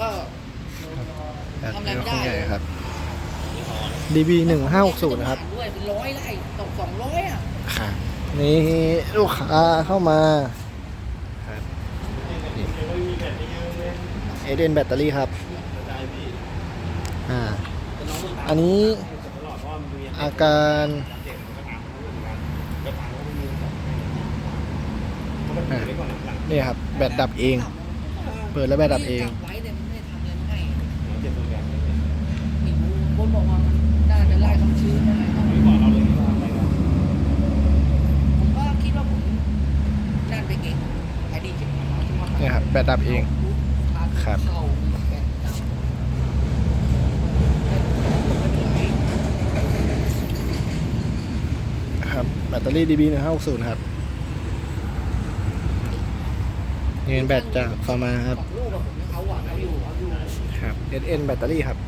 ก็แบตทำอะไรเรือไม่ได้เครื่องใหญ่ครับ DB หนึ่งห้าหกศูนย์นะครับด้วยเป็นร้อยไร่ตกสองร้อยอะครับนี่ลูกค้าเข้ามาครับเอเดนแบตเตอรี่ครับ อ่า อันนี้อาการอ่านี่ครับ แบตดับเอง เปิดแล้วแบตดับเอง จัไว้แต่มันไม่ได้ทำอะไรมาให้นี่บนบอกว่ามันน่าจะไล่ความชื้นได้ผมก็คิดว่าผมนั่นไปเก่งไอ้ดีจริง ครับแบตดับเองครับแบตเป็นไรครับแบตเตอรี่ DB หนึ่งห้าศูนย์ครับเป็นแบตจากฟาร์มาครับลูกกับเอาอะเอาอยู่เอาอยู่ครับ SN แบตเตอรี่ครับ